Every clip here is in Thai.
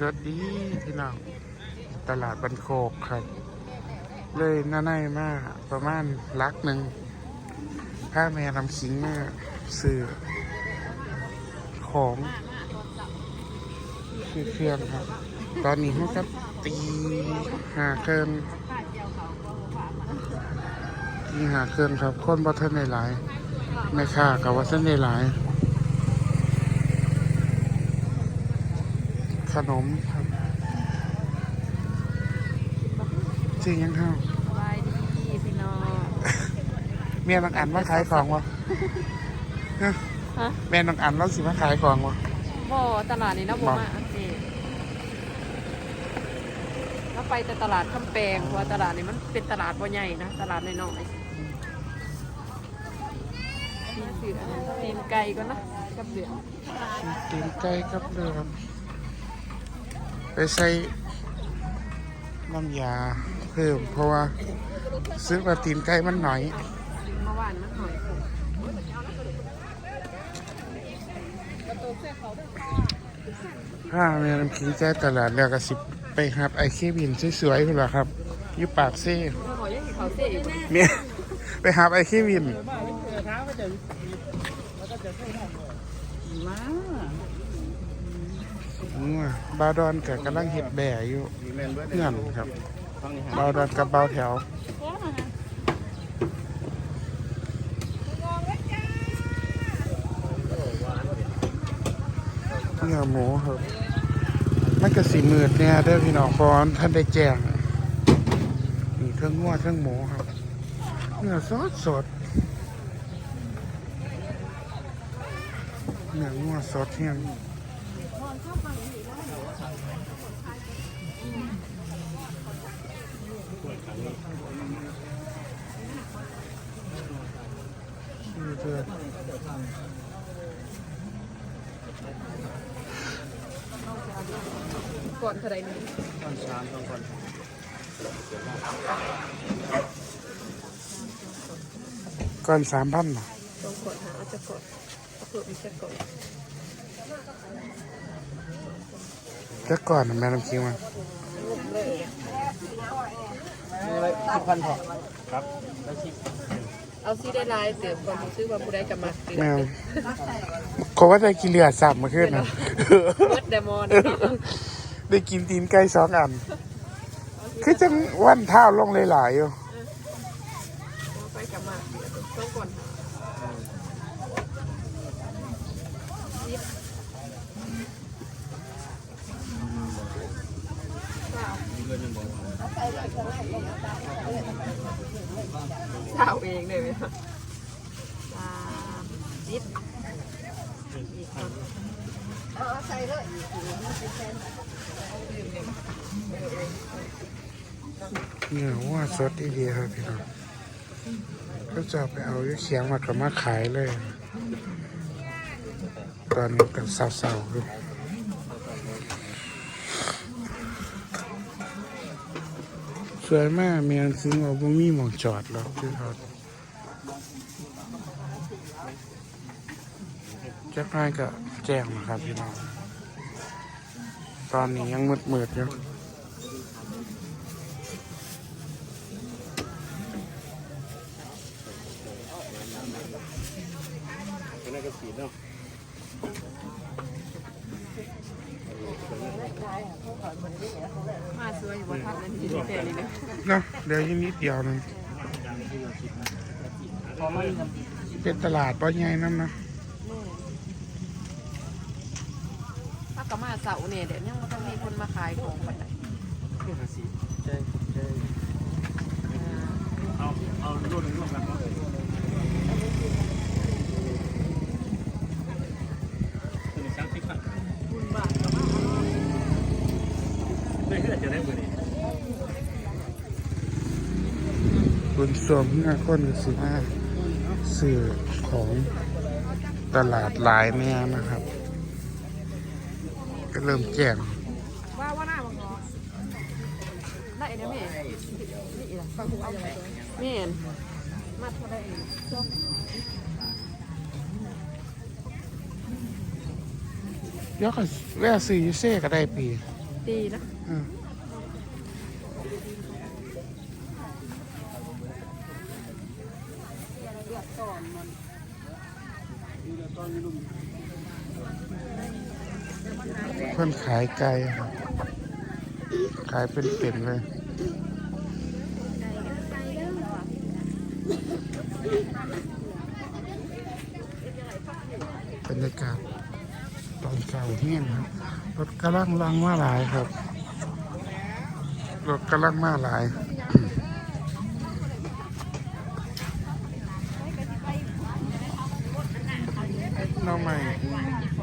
สวัสดีพี่น้องตลาดบันโคกครับ เลยน่าในมากประมาณลักหนึ่งผ้าแม่ทำคิงมาซื้อของคือเครื่องครับ ตอนนี้เขาก็ตีหาเครื่องตีหาเครื่องครับ คนบ่เทนในหลายไม่ค่ากับว่าเส้นในหลาย ขนมครับจริงยังครับสบายดีพี่น้องเมียน้องอันมาขายของวะฮะฮะแม่น้องอันเราสิมาขายของวะบ่ตลาดนี้นะบ่บ่มาอัปเดตถ้าไปแต่ตลาดคำแปงเพราะว่าตลาดนี้มันเป็นตลาดบ่ใหญ่นะตลาดน้อยๆมีเสือตีนไก่ก็นะกับเสือตีนไก่กับเรือครับไป ใส่น้ำยาเพิ่มเพราะว่าซื้อมาตีนไก่มันหน่อยเมื่อวานมันหอยผมถ้าแม่น้ำคิงแจ้ตลาดแล้วก็สิไปหับไอเคบินสวยๆพุ่นล่ะครับอยู่ปากเซ่เมื่อหอยยังเห็นเขาเสียอีกบ่เมียไปหับไอเคบิน มบาวดอนกับกำลังเห็ดแบ่อยู่เพื่อนครับบาวดอนกับบาวแถว เนื้อหมูครับมันก็สีมืดเนี่ยเด้อพี่น้องฟอนท่านได้แจ้งนี่เครื่องงัวเครื่องหมูครับ เนื้อสดสดเนื้องัวสดเที่ยง ชื่อเพื่อน ก่อนเท่าไหร่นี่ก่อนสามพันต้องกดหาเอาจะกดเอาเพิ่มอีกจะกดก็ก่อนแม่น้ำคิงมาสิบพันพอครับแล้วชิปเอาซีได้ลายเสือความรู้สึกว่าผู้ใดจะมาเกิดแมวเขาว่าได้กินเลือดสับมาขึ้นนะเบิดเดมอน ได้กินตีนไก่สองอัน คือจังวันเท้าลงหลายๆอยู่ไปกับมาเอต้องก่อนหาเช้าเองเลยไหมคะสามสิบอีกคนเนื้อว่าสดดีๆครับพี่น้องก็จะเอาไปเอายู่เขียงมากับมาขายเลย ตอนนี้กับสาวๆอยู่สวยมากเมียนซิงเอาบ่มีหมองจอดแล้วพี่ทอดจะพายกับแจ้งนะครับพี่น้อง ตอนนี้ยังมืดๆอยู่เป็นอะไรก็สีเนาะมาสวยอยู่บนทัดนั่นที่นี่แต่นี่นะเนาะเดี๋ยวอีกนิดเดียวนึงพอไม่ทเป็นตลาดป้อใหญ่น้ำนะ ถ้า ก็มาเสาเนี่ยเดี๋ยวยังไม่ต้องมีคนมาขายของปันไหนำหาสีใช่ใช่เอาเอารุ่นร่วมกันเนาะคือนช้างที่ขัดบุญบาทก็มาเพื่อจะได้มือนี้คุณสวมหน้าคนสิมาสื่อของตลาดหลายแน่นะครับ ก็เริ่มแจ้งว่าว่าหน้าบังงอได้เนี่ยแม่นี่ล่ะฟังหูเอาไปแม่นมาเท่าไหร่เองยกก็แว่ซื้ออยูเซ่ก็ได้ปีอดีนะอืม เพื่อนขายไก่ครับขายเป็นเป็นเลย บรรยากาศตอนเช้าเที่ยงครับรถกำลังลังมาหลายครับรถกำลังมาหลาย น้องใหม่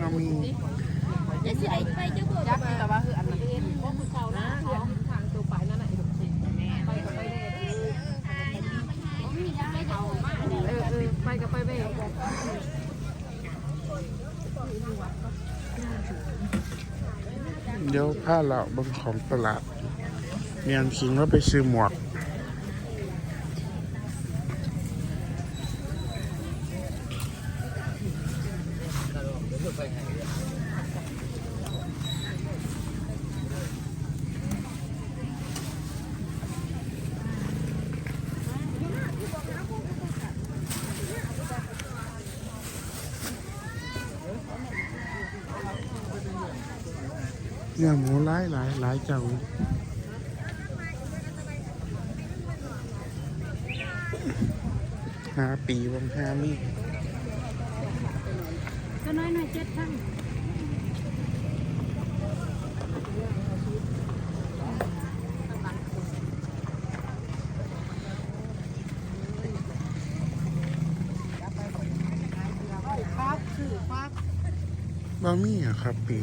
น้องมี ยักษ์แต่ว่าคืออันนั้นพวกมือเขานะทางตัวไปนั่นแหละไปกับไปเบ้เออเออไปกับไปเบ้ เดี๋ยวผ้าเราบนของตลาดเมียนคิงแล้วไปซื้อหมวก นี่ยหมูหลายหลายหลายเจ้าห้าปีวังห้ามีก็น้อยหน่อยเจ็ดทั้งบะมี่อะครับปี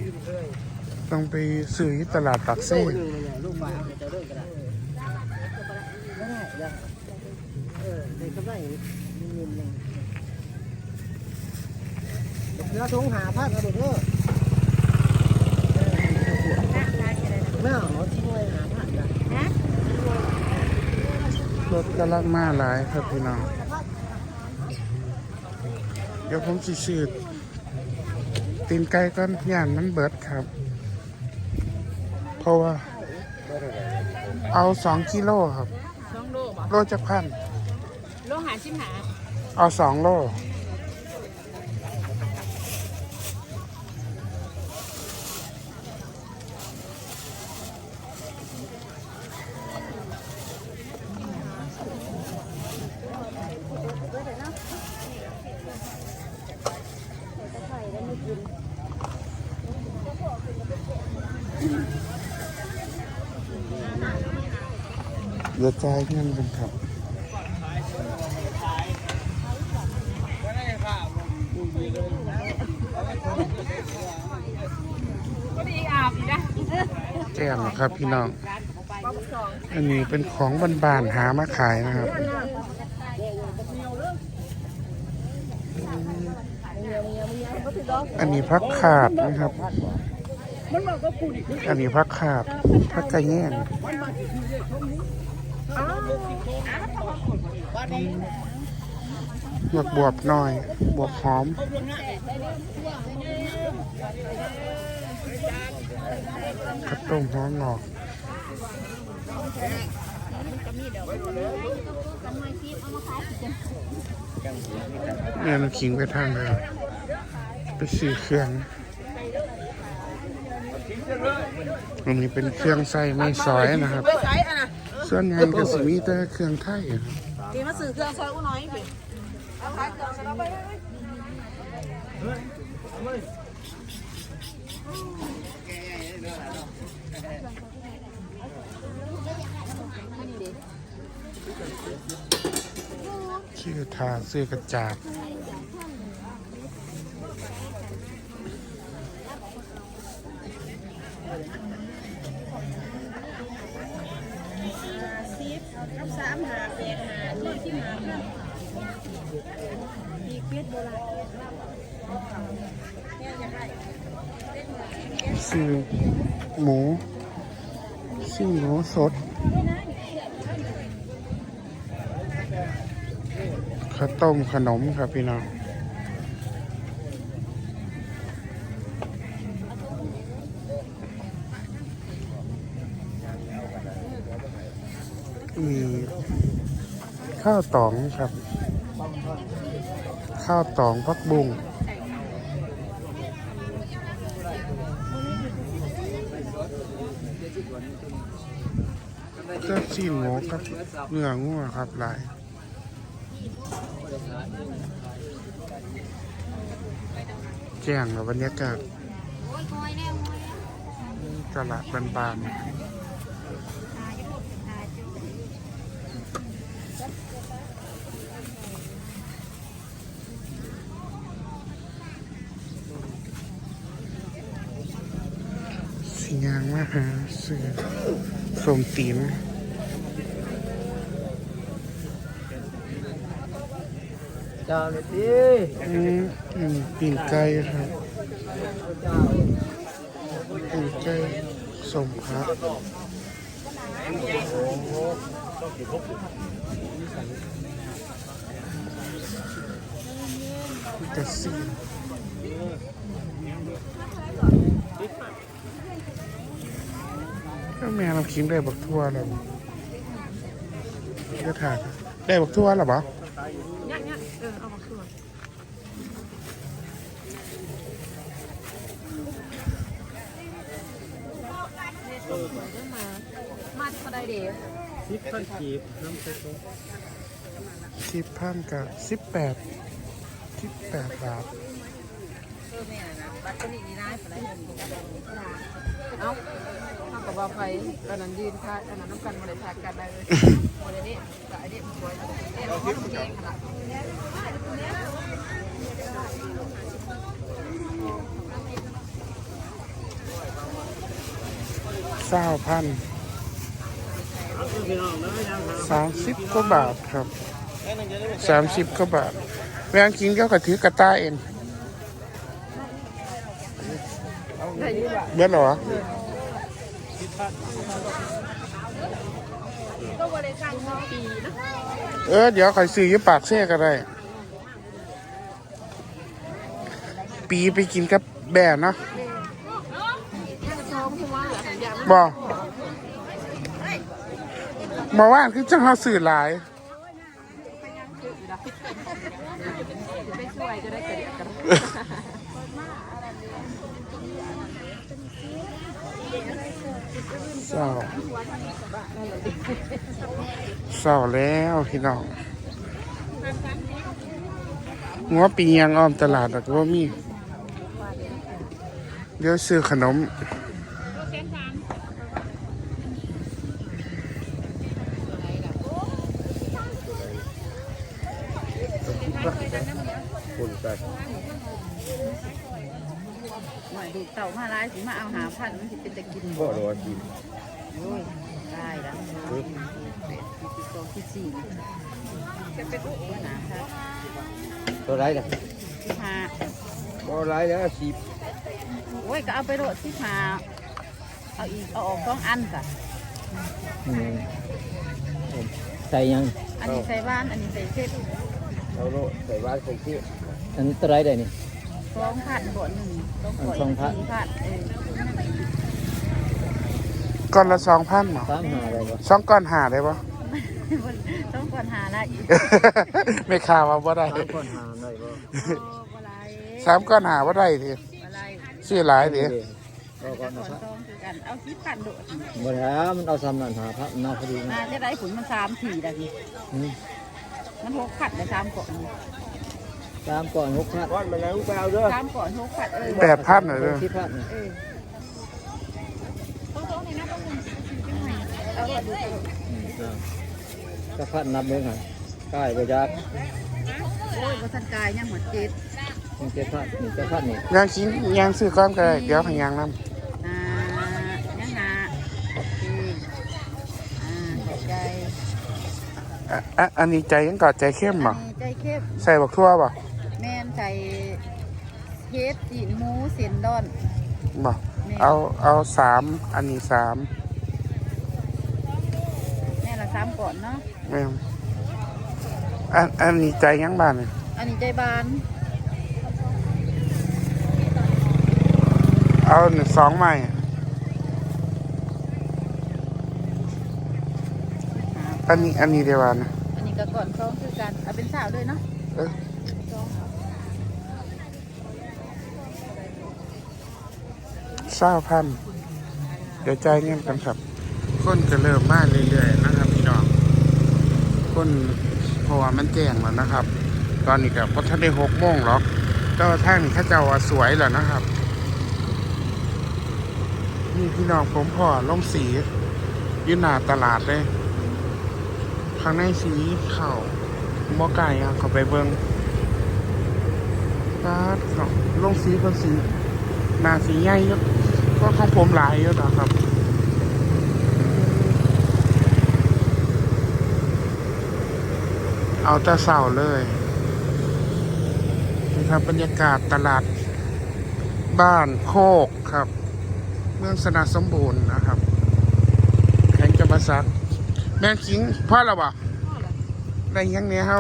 ต้องไปซื้อที่ตลาดปักเซ่หนึ่งเนี่ยลูกปลาจะเลิกก็ได้ไม่ได้ได้เออในกำไรมีเงินยังเนื้อทงหาพักระโดดเด้อแม่เอาทิ้งไว้หาพันนะรถกำลังมาหลายครับพี่น้อง เดี๋ยวผมสิซื้อตีนไก่ก่อนย่านมันเบิดครับ เพราะว่า เอาสองกิโลครับ สองโลบ่โลจะพัน โลหาชิมหา เอาสองโล เดี๋ยวจ่ายเงินกันครับก็ดีอาบอีกนะแก้มนะครับพี่น้อง อันนี้เป็นของบานๆหามาขายนะครับอันนี้พักขาดนะครับ อันนี้พักขาดพักกระแยง หมวกบวบหน่อย บวบหอมข้าวต้มหอมหงอกเนี่ยเราขิงไปทางเลยไปซื้อเครื่องอันนี้เป็นเครื่องใส่ไม่ซอยนะครับ ส่วนใหญ่ก็สิมีแต่เครื่องไทยอะครับดีมาสื่อเครื่องซอยกูน้อยพี่เอาขายเครื่องซะไปเลยชื่อทาซื้อกระจาด ซี่หมูสดข้าวต้มขนมครับพี่น้องมีข้าวตองครับ ข้าวตองพักบุ้ง ซีนหมูครับเนื้องัวครับหลายแจ้งกับบรรยากาศตลาดบานๆสิยางมาหาซื้อสมตีน จ้าเลยดิอืมอืมปีนไก่ครับเจ้าปีนไก่สมครับจะซีก็แม่เราคิงได้บักทั่วแล้วก็ถามได้บักทั่วหรอปะ ย่างๆเออเอามาคืน มามาเท่าใดเดีสิบพันกีบน้ำเซ็ตสิบพันกับสิบแปดสิบแปดบาทเอ้าเอากับว่าไฟตอนนั้นยืนท่าอันนั้นน้ำกันมาเลยทากันได้เลยมาเลยนี่แต่อันนี้มันสวยเนี่ยเราก็แกงขนาด เศร้าพันสามสิบกว่าบาทครับสามสิบกว่าบาทแมงกินก็กระถือกระต้าเองได้ยืดอะเบี้ยหรอเออ เดี๋ยวคอยซื้ออยี่ปากเซ่ก็ได้ ปีไปกินกับแบ่เนาะ ถ้าจะชอบคือว่าสัญญา บอกมาว่านคือจังเขาสื่อหลายไม่ช่วยจะได้กระเศร้าเศร้าแล้วพี่น้องงัวปียังอ้อมตลาดแต่ว่ามี เดี๋ยวซื้อขนม คุณกัน หน่อยดูเต่ามาลาย สิมาเอาหาพันมันสิเป็นตะกินบ่รอกินโอ้ยได้แล้วที่สองที่สี่จะเป็นลูกหนาครับตัวไรกันที่ห้าบ่ไรแล้วสิบโอ้ยก็เอาไปโรดที่ห้าเอาอีกเอาออกสองอันค่ะใส่ยังอันนี้ใส่บ้านอันนี้ใส่เซ็ตเอาโลใส่บ้านใส่ที่อันนี้ตัวไรได้นี่สองพันบ่หนึ่ง สองพันสี่พันเออก้อนละสองพันเหรอสามหาอะไรบ่สองก้อนหาได้ปะต้องก่อนหาละอีกไม่ข่าวว่าบ่ได้สามคนหาได้บ่อะไรสามก้อนหาว่าได้ทีอะไรซื้อหลายดิก็ก่อนก่นะอนครับซองคือกันเอาสิบพันโดดบ่แล้วมันเอาซ้ำนั่นหาพระน่าพอดีนะมาจะได้ผลมันสามถี่ละทีอืมมันหกพันเลยสามก่อน ตามก่อนหกพันก่อนไปแล้วไปเอาเด้อสามก่อนหกพันเออแปดพันเลยเด้อสิบพันนี่เออต้องต้องในนั้นต้องเอาละดูก็พันนับเบิ่งหั่นใกล้บ่จักโอ้ยวัฒนกายยังหัวเจ็ดมันเจ็ดพันนี่เจ็ดพันนี่ยังชิ้นยังซื้อก้อนก็ได้เดี๋ยวให้ยังนำอ่ายังนาโอเคอ่าใจอะอะอันนี้ใจยังกอดใจเข้มบ่อันนี้ใจเข้มใส่บักทั่วบ่แม่น ใส่เฮ็ดจีนหมูเส้นดอนบ่เอาเอาสามอันนี้สามแม่ละสามก่อนเนาะแม่นอันอันนี้ใจยังบ้านนี่อันนี้ใจบาน เอาหนึ่งสองใหม่อันนี้อันนี้เดียวกันนะอันนี้ก็กับก่อนซองคือกันเอาเป็นสาวเลยเนาะ เออ ซอง เศร้าพันเดี๋ยวใจายเงินกันครับ คนก็เริ่มมาเรื่อยๆนะครับพี่น้องคนเพราะว่ามันแจ้งแล้วนะครับ ตอนนี้ก็พอท่านได้หกโมงหรอกก็ทางข้าเจ้าสวยแล้วนะครับนี่พี่น้องผมพอลงสียืนหน้าตลาดเลยข้างในสีเข่าหม้อไก่อะเขาไปเบิ้งปาดเขาลงสีเป็นสีหน้าสีใหญ่ยอะ ก็ของผมหลายเยอะนะครับเอาแต่เสาเลยนี่ครับบรรยากาศตลาด บ้านโคกครับ เมืองสนาสมบูรณ์นะครับ แข่งจะมาสักแม่นคิงพ่อเราบ่พ่อล่ะได้ยังเนี้ยเฮา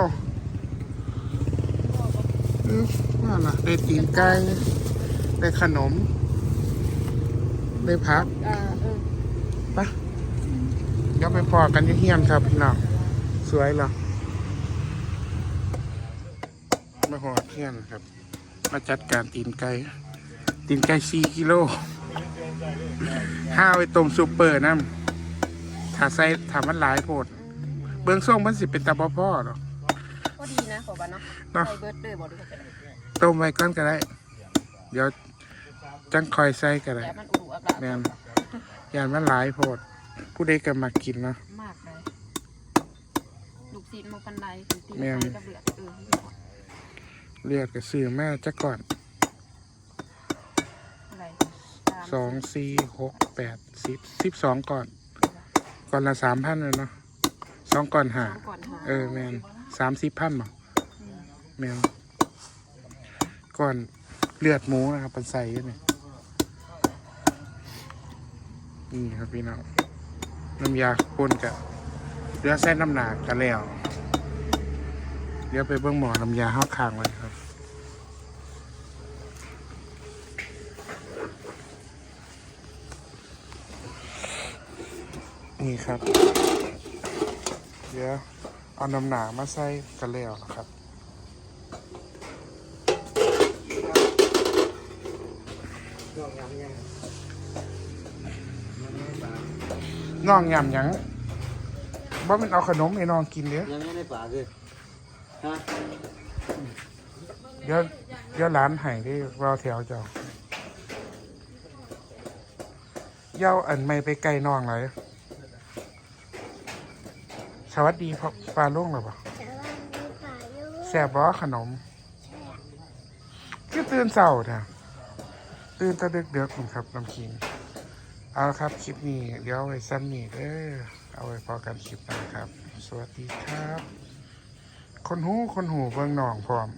อืมว่าล่ะได้ตีนไก่ได้ขนม ได้พักอ่าเออปะเดี๋ยวไปพอกันที่เฮียนครับพี่น้องสวยเหรอมาหอดเฮียนครับ มาจัดการตีนไก่ตีนไก่สี่กิโลห้าไปต้มซุปเปอร์น้ำถ้าใส่ถ้ามันหลายโพด เบื้องส่งมันสิเป็นตาบ่พ่อหรอกก็ดีนะขอบ้านเนาะเนาะใส่เบิร์ดเด้อบ่ดูกันต้มไว้ก่อนก็ได้ เดี๋ยวจังคอยใส่ก็ได้ แต่มันอุ่นอากาศแม่นยานมันหลายโพด ผู้ใดก็มากินเนาะมากเลยลูกซีนมาปันไดถึงตีนแม่ไก่น กับเลือดเออเลือดก็ซื้อแม่จักก่อนอะไรสองสี่หกแปดสิบสิบสองก่อน ก่อนละสามพันเลยเนาะสองก่อนหา ก่อนหาเออแมนสามสิบพันบ่มแมนก่อนเลือดหมูนะครับเป็นใส่อยู่นี่ นี่ครับพี่น้องน้ำยาพ่นกับเรือเส้นน้ำหนักกันแล้วเดี๋ยวไปเบื้องหมอน้ำยาห้าคางไว้ครับนี่ครับ เดี๋ยวเอาน้ำหนามาใส่กันแล้วนะครับน้องยำยัง น้องยำหยังว่ามันเอาขนมให้น้องกินเด้อยังไม่ได้ปากเลยฮะเดี๋ยวเดี๋ยวร้านไห้ที่รอแถวเจ้าเย้าอันไม่ไปไกลน้องเลยสวัสดีพ่อปลาลุงหรือเปล่าแซ่บบ่ขนมก็ตื่นเศร้านะตื่นแตะดึกเดือกๆครับน้ำคิง เอาครับ คลิปนี้เดี๋ยวไว้ซ้ำนี่เออเอาไว้พอกันคลิปหน้าครับ สวัสดีครับ คนหูคนหูเบิ่งหนองพร้อม